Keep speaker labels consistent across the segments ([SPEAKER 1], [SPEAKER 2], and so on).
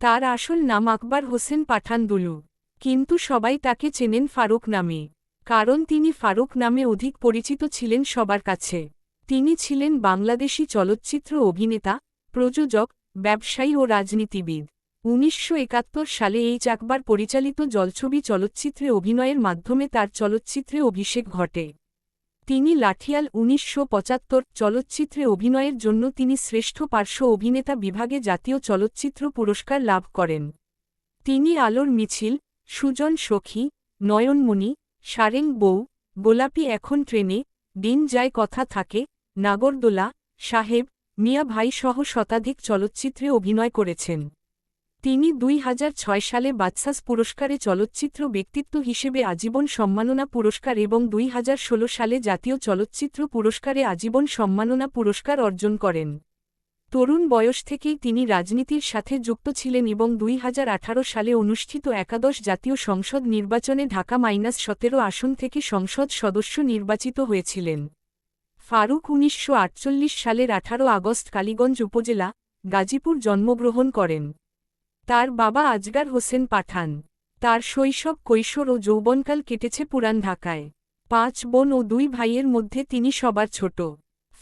[SPEAKER 1] তার আসল নাম আকবর হোসেন পাঠান দুলু কিন্তু সবাই তাকে চেনেন ফারুক নামে, কারণ তিনি ফারুক নামে অধিক পরিচিত ছিলেন সবার কাছে। তিনি ছিলেন বাংলাদেশি চলচ্চিত্র অভিনেতা, প্রযোজক, ব্যবসায়ী ও রাজনীতিবিদ। উনিশশো একাত্তর সালে এইচ আকবর পরিচালিত জলছবি চলচ্চিত্রে অভিনয়ের মাধ্যমে তার চলচ্চিত্রে অভিষেক ঘটে। তিনি লাঠিয়াল উনিশশো পঁচাত্তর চলচ্চিত্রে অভিনয়ের জন্য তিনি শ্রেষ্ঠ পার্শ্ব অভিনেতা বিভাগে জাতীয় চলচ্চিত্র পুরস্কার লাভ করেন। তিনি আলোর মিছিল, সুজন সখী, নয়নমণি, সারেং বউ, গোলাপি এখন ট্রেনে, দিন যায় কথা থাকে, নাগরদোলা, সাহেব, মিয়া ভাই সহ শতাধিক চলচ্চিত্রে অভিনয় করেছেন। তিনি দুই হাজার ছয় সালে বাদসাস পুরস্কারে চলচ্চিত্র ব্যক্তিত্ব হিসেবে আজীবন সম্মাননা পুরস্কার এবং দুই হাজার ষোলো সালে জাতীয় চলচ্চিত্র পুরস্কারে আজীবন সম্মাননা পুরস্কার অর্জন করেন। তরুণ বয়স থেকেই তিনি রাজনীতির সাথে যুক্ত ছিলেন এবং দুই হাজার আঠারো সালে অনুষ্ঠিত একাদশ জাতীয় সংসদ নির্বাচনে ঢাকা মাইনাস সতেরো আসন থেকে সংসদ সদস্য নির্বাচিত হয়েছিলেন। ফারুক উনিশশো সালের আঠারো আগস্ট কালীগঞ্জ উপজেলা গাজীপুর জন্মগ্রহণ করেন। তার বাবা আজগার হোসেন পাঠান। তার শৈশব কৈশোর ও যৌবনকাল কেটেছে পুরান ঢাকায়। পাঁচ বোন ও দুই ভাইয়ের মধ্যে তিনি সবার ছোট।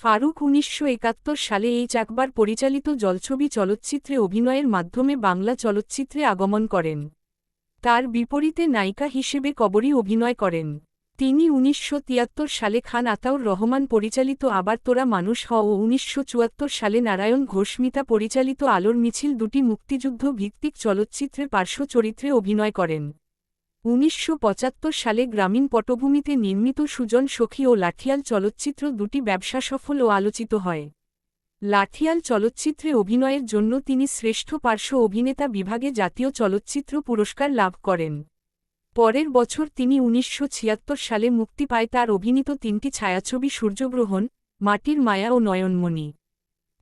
[SPEAKER 1] ফারুক উনিশশো একাত্তর সালে এই চাকবার পরিচালিত জলছবি চলচ্চিত্রে অভিনয়ের মাধ্যমে বাংলা চলচ্চিত্রে আগমন করেন। তার বিপরীতে নায়িকা হিসেবে কবরী অভিনয় করেন। তিনি উনিশশো তিয়াত্তর সালে খান আতাউর রহমান পরিচালিত আবার তোরা মানুষ হ ও উনিশশো সালে নারায়ণ ঘোষমিতা পরিচালিত আলোর মিছিল দুটি মুক্তিযুদ্ধ ভিত্তিক চলচ্চিত্রে পার্শ্ব চরিত্রে অভিনয় করেন। উনিশশো পঁচাত্তর সালে গ্রামীণ পটভূমিতে নির্মিত সুজন সখী ও লাঠিয়াল চলচ্চিত্র দুটি ব্যবসা সফল ও আলোচিত হয়। লাঠিয়াল চলচ্চিত্রে অভিনয়ের জন্য তিনি শ্রেষ্ঠ পার্শ্ব অভিনেতা বিভাগে জাতীয় চলচ্চিত্র পুরস্কার লাভ করেন। পরের বছর তিনি উনিশশো ছিয়াত্তর সালে মুক্তি পায় তার অভিনীত তিনটি ছায়াছবি সূর্যগ্রহণ, মাটির মায়া ও নয়নমণি।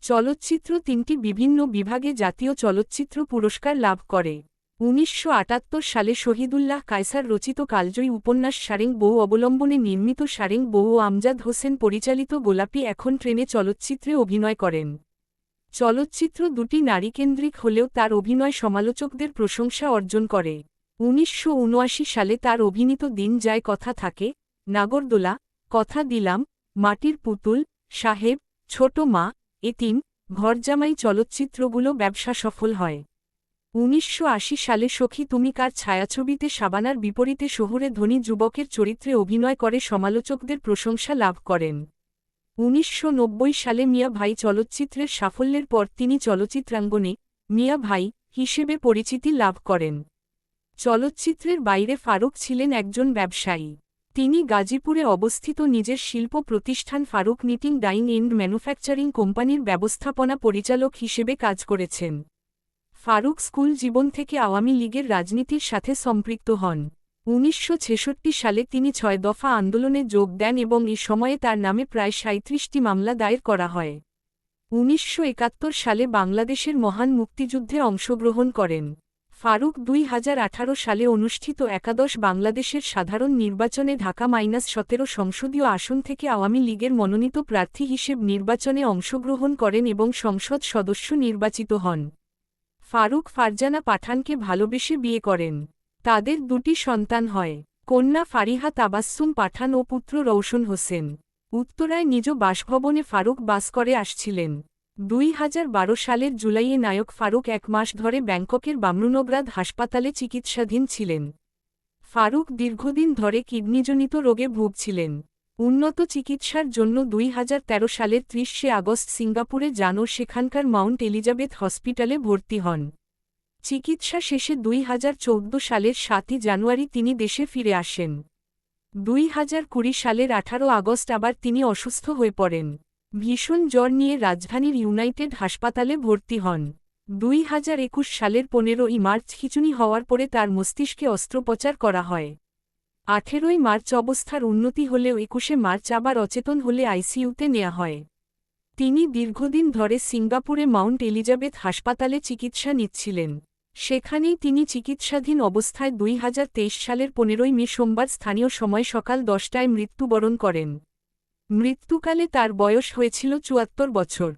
[SPEAKER 1] চলচ্চিত্র তিনটি বিভিন্ন বিভাগে জাতীয় চলচ্চিত্র পুরস্কার লাভ করে। উনিশশো আটাত্তর সালে শহীদুল্লাহ কায়সার রচিত কালজয়ী উপন্যাস সারেং বউ অবলম্বনে নির্মিত সারেং বউ আমজাদ হোসেন পরিচালিত গোলাপি এখন ট্রেনে চলচ্চিত্রে অভিনয় করেন। চলচ্চিত্র দুটি নারীকেন্দ্রিক হলেও তার অভিনয় সমালোচকদের প্রশংসা অর্জন করে। উনিশশো উনআশি সালে তার অভিনীত দিন যায় কথা থাকে, নাগরদোলা, কথা দিলাম, মাটির পুতুল, সাহেব, ছোট মা, এতিম, ঘরজামাই চলচ্চিত্রগুলো ব্যবসা সফল হয়। উনিশশো আশি সালে সখী তুমি কার ছায়াছবিতে সাবানার বিপরীতে শহুরে ধনী যুবকের চরিত্রে অভিনয় করে সমালোচকদের প্রশংসা লাভ করেন। উনিশশো নব্বই সালে মিয়া ভাই চলচ্চিত্রের সাফল্যের পর তিনি চলচ্চিত্রাঙ্গনে মিয়া ভাই হিসেবে পরিচিতি লাভ করেন। চলচ্চিত্রের বাইরে ফারুক ছিলেন একজন ব্যবসায়ী। তিনি গাজীপুরে অবস্থিত নিজের শিল্প প্রতিষ্ঠান Faruk knitting dyeing and manufacturing কোম্পানির ব্যবস্থাপনা পরিচালক হিসেবে কাজ করেছেন। ফারুক স্কুল জীবন থেকে আওয়ামী লীগের রাজনীতির সাথে সম্পৃক্ত হন। উনিশশো ছেষট্টি সালে তিনি ছয় দফা আন্দোলনে যোগ দেন এবং এ সময়ে তার নামে প্রায় সাঁত্রিশটি মামলা দায়ের করা হয়। উনিশশো একাত্তর সালে বাংলাদেশের মহান মুক্তিযুদ্ধে অংশগ্রহণ করেন। ফারুক দুই হাজার আঠারো সালে অনুষ্ঠিত একাদশ বাংলাদেশের সাধারণ নির্বাচনে ঢাকা মাইনাস সতেরো সংসদীয় আসন থেকে আওয়ামী লীগের মনোনীত প্রার্থী হিসেব নির্বাচনে অংশগ্রহণ করেন এবং সংসদ সদস্য নির্বাচিত হন। ফারুক ফারজানা পাঠানকে ভালোবেসে বিয়ে করেন। তাদের দুটি সন্তান হয়, কন্যা ফারিহা তাবাসসুম পাঠান ও পুত্র রৌশন হোসেন। উত্তরায় নিজ বাসভবনে ফারুক বাস করে আসছিলেন। দুই হাজার বারো সালের জুলাইয়ে নায়ক ফারুক এক মাস ধরে ব্যাংককের বামরুনগ্রাদ হাসপাতালে চিকিৎসাধীন ছিলেন। ফারুক দীর্ঘদিন ধরে কিডনিজনিত রোগে ভুগছিলেন। উন্নত চিকিৎসার জন্য দুই হাজার তেরো সালের ত্রিশে আগস্ট সিঙ্গাপুরে যান ও সেখানকার মাউন্ট এলিজাবেথ হসপিটালে ভর্তি হন। চিকিৎসা শেষে দুই হাজার চৌদ্দ সালের সাতই জানুয়ারি তিনি দেশে ফিরে আসেন। দুই হাজার কুড়ি সালের আঠারো আগস্ট আবার তিনি অসুস্থ হয়ে পড়েন। ভীষণ জ্বর নিয়ে রাজধানীর ইউনাইটেড হাসপাতালে ভর্তি হন। দুই হাজার একুশ সালের পনেরোই মার্চ খিচুনি হওয়ার পরে তার মস্তিষ্কে অস্ত্রোপচার করা হয়। আঠেরোই মার্চ অবস্থার উন্নতি হলেও একুশে মার্চ আবার অচেতন হলে আইসিইউতে নেওয়া হয়। তিনি দীর্ঘদিন ধরে সিঙ্গাপুরে মাউন্ট এলিজাবেথ হাসপাতালে চিকিৎসা নিচ্ছিলেন। সেখানেই তিনি চিকিৎসাধীন অবস্থায় দুই হাজার তেইশ সালের পনেরোই মে সোমবার স্থানীয় সময় সকাল দশটায় মৃত্যুবরণ করেন। মৃত্যুকালে তার বয়স হয়েছিল চুয়াত্তর বছর।